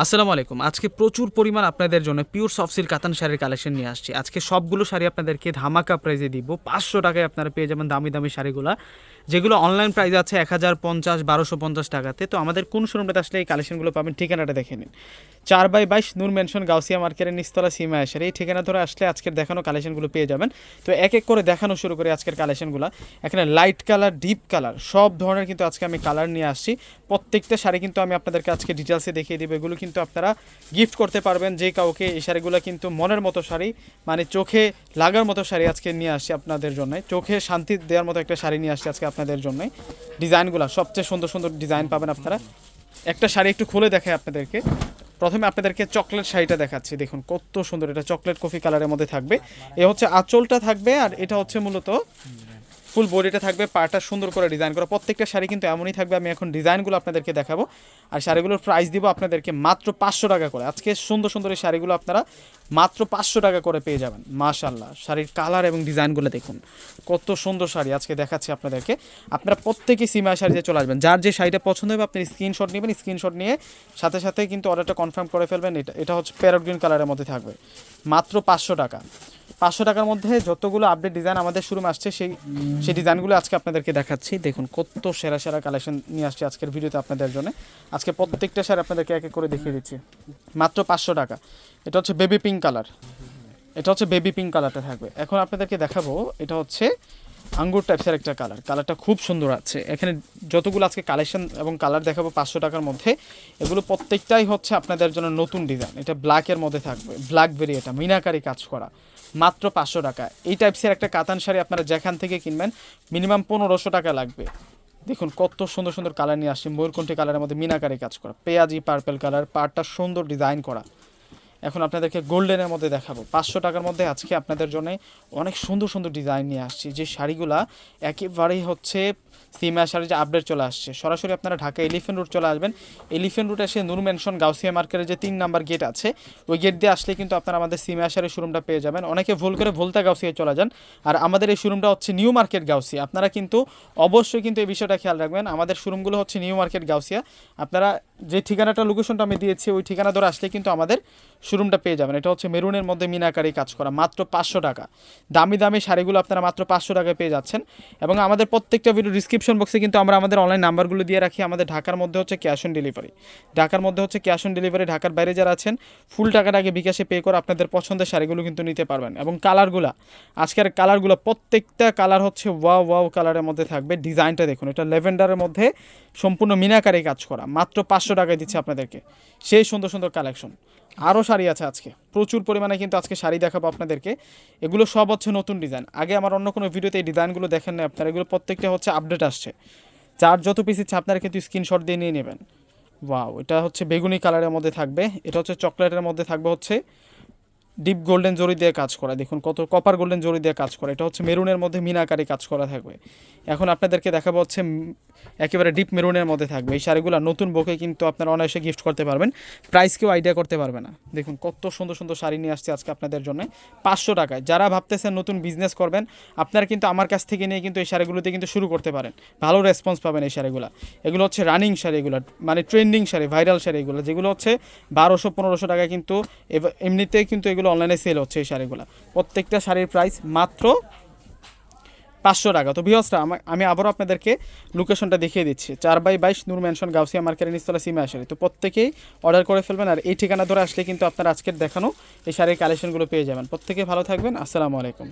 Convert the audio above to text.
আসসালামু আলাইকুম। আজকে প্রচুর পরিমাণ আপনাদের জন্য পিওর সফট সিল্ক কাতান শাড়ির কালেকশন নিয়ে আসছি। আজকে সবগুলো শাড়ি আপনাদেরকে ধামাকা প্রাইজে দিব। পাঁচশো টাকায় আপনারা পেয়ে যাবেন দামি দামি শাড়িগুলো। যেগুলো অনলাইন প্রাইস আছে এক হাজার পঞ্চাশ, বারোশো পঞ্চাশ টাকাতে। তো আমাদের কোন শোরুমটাতে আসলে এই কালেকশনগুলো পাবেন ঠিকানাটা দেখে নিন। চার বাই বাইশ নূর মেনশন গাউসিয়া মার্কেটের নিস্তলা সীমা এসে। এই ঠিকানা ধরে আসলে আজকের দেখানো কালেকশনগুলো পেয়ে যাবেন। তো এক এক করে দেখানো শুরু করি আজকের কালেকশনগুলো এখানে লাইট কালার ডিপ কালার সব ধরনের কিন্তু আজকে আমি কালার নিয়ে আসছি। প্রত্যেকটা শাড়ি কিন্তু আমি আপনাদেরকে আজকে ডিটেলসে দেখিয়ে দিব। এগুলো কিন্তু আপনারা গিফট করতে পারবেন। যে কাউকে এই শাড়িগুলো কিন্তু মনের মতো শাড়ি মানে চোখে লাগার মতো শাড়ি আজকে নিয়ে আসছি আপনাদের জন্য চোখে শান্তি দেওয়ার মতো একটা শাড়ি নিয়ে আসছি আজকে আপনাদের জন্য ডিজাইনগুলো, সবচেয়ে সুন্দর সুন্দর ডিজাইন পাবেন আপনারা। একটা শাড়ি একটু খুলে দেখায় আপনাদেরকে। প্রথমে আপনাদেরকে চকলেট শাড়িটা দেখাচ্ছি। দেখুন, কত সুন্দর। এটা চকলেট কফি কালারের মধ্যে থাকবে। এ হচ্ছে আঁচলটা থাকবে আর এটা হচ্ছে মূলত ফুল বডিটা থাকবে, পাটা সুন্দর করে ডিজাইন করা। প্রত্যেকটা শাড়ি কিন্তু এমনই থাকবে, আমি এখন ডিজাইনগুলো আপনাদেরকে দেখাবো। আর শাড়িগুলোর প্রাইস দিব আপনাদেরকে মাত্র পাঁচশো টাকা করে। আজকে সুন্দর সুন্দর এই শাড়িগুলো আপনারা মাত্র পাঁচশো টাকা করে পেয়ে যাবেন। মাশাল্লাহ শাড়ির কালার এবং ডিজাইনগুলো দেখুন। কত সুন্দর শাড়ি আজকে দেখাচ্ছি আপনাদেরকে। আপনারা প্রত্যেকেই সীমা শাড়িতে চলে আসবেন। যার যে শাড়িটা পছন্দ হবে, আপনি স্ক্রিনশট নেবেন স্ক্রিনশট নিয়ে সাথে সাথে কিন্তু অর্ডারটা কনফার্ম করে ফেলবেন। এটা এটা হচ্ছে প্যারট গ্রিন কালারের মধ্যে থাকবে। মাত্র পাঁচশো টাকা। পাঁচশো টাকার মধ্যে যতগুলো আপডেট ডিজাইন আমাদের শুরু আসছে, সেই সেই ডিজাইনগুলো আজকে আপনাদেরকে দেখাচ্ছি। দেখুন, কত সেরা সেরা কালেকশন নিয়ে আসছে আজকের ভিডিওতে আপনাদের জন্য। আজকে প্রত্যেকটা শাড়ি আপনাদেরকে এক এক করে দেখিয়ে দিচ্ছি। মাত্র পাঁচশো টাকা। এটা হচ্ছে বেবি পিঙ্ক কালার এটা হচ্ছে বেবি পিঙ্ক কালারটা থাকবে। এখন আপনাদেরকে দেখাবো, এটা হচ্ছে আঙ্গুর টাইপসের একটা কালার কালারটা খুব সুন্দর আছে। এখানে যতগুলো আজকে কালেকশন এবং কালার দেখাবো পাঁচশো টাকার মধ্যে, এগুলো প্রত্যেকটাই হচ্ছে আপনাদের জন্য নতুন ডিজাইন এটা ব্ল্যাকের মধ্যে থাকবে ব্ল্যাকবেরি এটা মিনাকারি কাজ করা। মাত্র পাঁচশো টাকা। এই টাইপসের একটা কাতান শাড়ি আপনারা যেখান থেকে কিনবেন মিনিমাম পনেরোশো টাকা লাগবে। দেখুন, কত সুন্দর সুন্দর কালার নিয়ে আসছে। ময়ূরকণ্ঠী কালারের মধ্যে মিনাকারি কাজ করা। পেঁয়াজি পার্পেল কালার পাড়টা সুন্দর ডিজাইন করা। এখন আপনাদেরকে গোল্ডেনের মধ্যে দেখাবো। পাঁচশো টাকার মধ্যে আজকে আপনাদের জন্য অনেক সুন্দর সুন্দর ডিজাইন নিয়ে আসছি। যে শাড়িগুলা একেবারেই হচ্ছে সিমা শাড়ি যে আপডেট চলে আসছে। সরাসরি আপনারা ঢাকা এলিফেন্ট রুট চলে আসবেন। এলিফেন্ট রুট এসে নূর মেনশন গাউসিয়া মার্কেটের যে তিন নাম্বার গেট আছে, ওই গেট দিয়ে আসলে কিন্তু আপনারা আমাদের সিমা শাড়ির শোরুমটা পেয়ে যাবেন। অনেকে ভুল করে ভুলতা গাউসিয়া চলে যান। আর আমাদের এই শোরুমটা হচ্ছে নিউ মার্কেট গাউসিয়া আপনারা কিন্তু অবশ্যই কিন্তু এই বিষয়টা খেয়াল রাখবেন। আমাদের শোরুমগুলো হচ্ছে নিউ মার্কেট গাউসিয়া আপনারা যে ঠিকানাটা লোকেশনটা আমি দিয়েছি, ওই ঠিকানা ধরে আসলে কিন্তু আমাদের শোরুমটা পেয়ে যাবেন। এটা হচ্ছে মেরুনের মধ্যে মিনাকারি কাজ করা, মাত্র পাঁচশো টাকা। দামি দামি শাড়িগুলো আপনারা মাত্র পাঁচশো টাকায় পেয়ে যাচ্ছেন। এবং আমাদের প্রত্যেকটা ভিডিও ডিসক্রিপশন বক্সে কিন্তু আমরা আমাদের অনলাইন নাম্বারগুলো দিয়ে রাখি। আমাদের ঢাকার মধ্যে হচ্ছে ক্যাশ অন ডেলিভারি ঢাকার মধ্যে হচ্ছে ক্যাশ অন ডেলিভারি ঢাকার বাইরে যারা আছেন ফুল টাকাটা আগে বিকাশে পে করে আপনাদের পছন্দের শাড়িগুলো কিন্তু নিতে পারবেন। এবং কালারগুলো আজকের কালারগুলো প্রত্যেকটা কালার হচ্ছে ওয়াও ওয়াও কালারের মধ্যে থাকবে। ডিজাইনটা দেখুন, এটা লেভেন্ডারের মধ্যে সম্পূর্ণ মিনাকারি কাজ করা। মাত্র পাঁচশো টাকায় দিচ্ছে আপনাদেরকে। সেই সুন্দর সুন্দর কালেকশন আরও শাড়ি আছে আজকে। প্রচুর পরিমাণে কিন্তু আজকে শাড়ি দেখাবো আপনাদেরকে। এগুলো সব হচ্ছে নতুন ডিজাইন। আগে আমার অন্য কোনো ভিডিওতে এই ডিজাইনগুলো দেখেন না আপনারা, এগুলো প্রত্যেকটা হচ্ছে আপডেট আসছে। যার যত পিস ইচ্ছে আপনারা কিন্তু স্ক্রিনশট দিয়ে নিয়ে নেবেন। ওয়াও এটা হচ্ছে বেগুনি কালারের মধ্যে থাকবে। এটা হচ্ছে চকলেটের মধ্যে থাকবে হচ্ছে ডিপ গোল্ডেন জরি দিয়ে কাজ করা, দেখুন কত কপার গোল্ডেন জরি দিয়ে কাজ করা, এটা হচ্ছে মেরুনের মধ্যে মিনাকারি কাজ করা থাকবে। এখন আপনাদেরকে দেখাবো হচ্ছে একেবারে ডিপ মেরুনের মধ্যে থাকবে, এই শাড়িগুলো নতুন বকে কিন্তু আপনারা অনায়াসে গিফট করতে পারবেন প্রাইস কেউ আইডিয়া করতে পারবে না। দেখুন কত সুন্দর সুন্দর শাড়ি নিয়ে আসছে আজকে আপনাদের জন্য, পাঁচশো টাকায়। যারা ভাবতেছেন নতুন বিজনেস করবেন, আপনারা কিন্তু আমার কাছ থেকে নিয়ে কিন্তু এই শাড়িগুলোতে কিন্তু শুরু করতে পারেন, ভালো রেসপন্স পাবেন এই শাড়িগুলো। এগুলো হচ্ছে রানিং শাড়ি এগুলো মানে ট্রেন্ডিং শাড়ি ভাইরাল শাড়ি এগুলো, যেগুলো হচ্ছে বারোশো পনেরোশো টাকা কিন্তু এমনিতেই কিন্তু এগুলো অনলাইনে সেল হচ্ছে এই শাড়িগুলো। প্রত্যেকটা শাড়ির প্রাইস মাত্র পাঁচশো টাকা। তো বিহসটা আমি আবারও আপনাদেরকে লোকেশনটা দেখিয়ে দিচ্ছি। চার বাই বাইশ নূর মেনশন গাউসিয়া মার্কেটের নিস্তলা সিমে আসে তো প্রত্যেকেই অর্ডার করে ফেলবেন আর এই ঠিকানা ধরে আসলে কিন্তু আপনার আজকের দেখানো এই শাড়ির কালেকশনগুলো পেয়ে যাবেন। প্রত্যেকে ভালো থাকবেন। আসসালামু আলাইকুম।